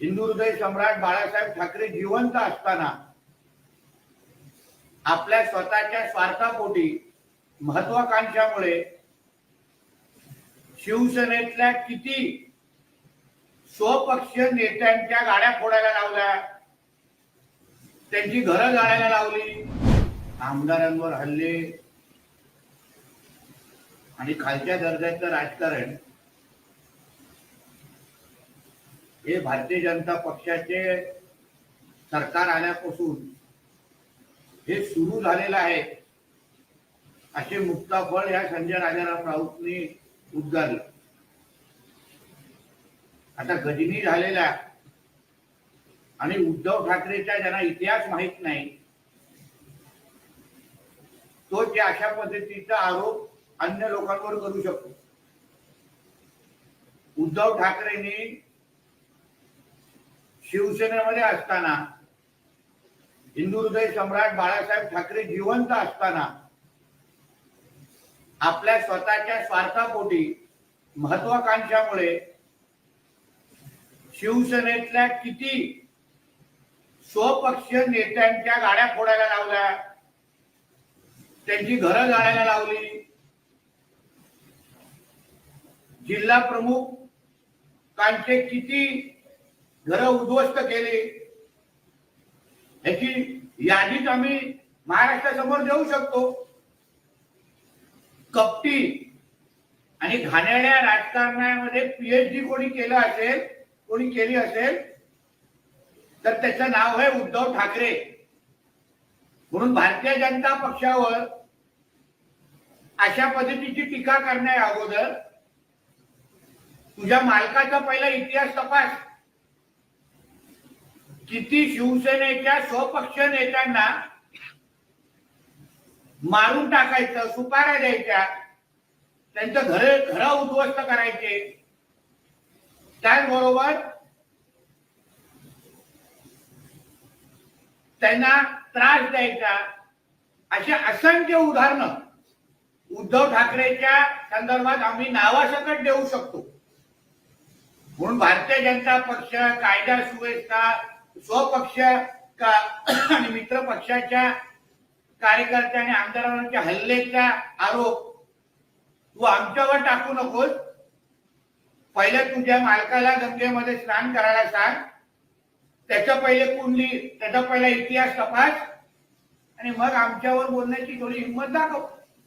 हिंदू हृदय सम्राट बाळासाहेब ठाकरे जिवंत असताना आपल्या स्वतःच्या स्वार्थापोटी महत्वाकांक्षामुळे शिवसेनेतल्या किती स्वपक्षीय नेत्यांच्या गाड्या फोडायला लावल्या त्यांची घरं जाळायला लावली आमदारांवर हल्ले आणि खालच्या दर्जाचं राजकारण हे भारतीय जनता पक्षाचे सरकार आल्यापासून हे सुरू झालेलं आहे. असे मुक्ताफळ या संजय राजाराम राऊतनी उद्गारलं. आता गजनी झालेल्या आणि उद्धव ठाकरेचा ज्यांना इतिहास माहीत नाही तो जे अशा पद्धतीचा आरोप अन्य लोकांवर करू शकतो. उद्धव ठाकरेंनी शिवसेनेमध्ये असताना हिंदू हृदय सम्राट बाळासाहेब ठाकरे जिवंत असताना आपल्या स्वतःच्या स्वार्थापोटी महत्वाकांक्षामुळे शिवसेनेतल्या किती स्वपक्षीय नेत्यांच्या गाड्या फोडायला लावल्या त्यांची घरं जाळायला लावली जिल्हा प्रमुख कांचे किती घर उद्ध्वस्त केले. याची यादीच आम्ही महाराष्ट्रासमोर देऊ शकतो. कपटी आणि घाणेरड्या राजकारणामध्ये पीएचडी कोणी केलं असेल कोणी केली असेल तर त्याचं नाव आहे उद्धव ठाकरे. म्हणून भारतीय जनता पक्षावर अशा पद्धतीची टीका करण्या अगोदर तुझ्या मालकाचा पहिला इतिहास तपास. किती शिवसेनेच्या स्वपक्ष नेत्यांना मारून टाकायचं सुपाऱ्या द्यायच्या त्यांचं घर घर उद्ध्वस्त करायचे. त्याचबरोबर त्यांना त्रास द्यायचा. अशी असंख्य उदाहरणं उद्धव ठाकरेच्या संदर्भात आम्ही नावासकट देऊ शकतो. म्हणून भारतीय जनता पक्ष कायदा सुव्यवस्था स्वपक्ष का आणि मित्र पक्षाच्या कार्यकर्त्या आणि आमदारांच्या हल्लेचा आरोप तू आमच्यावर टाकू नकोस. पहिले तुझ्या मालकाला गंगेमध्ये स्नान करायला सांग. त्याचं पहिले कुंडली त्याचा पहिला इतिहास तपास. आणि मग आमच्यावर बोलण्याची थोडी हिंमत दाखव.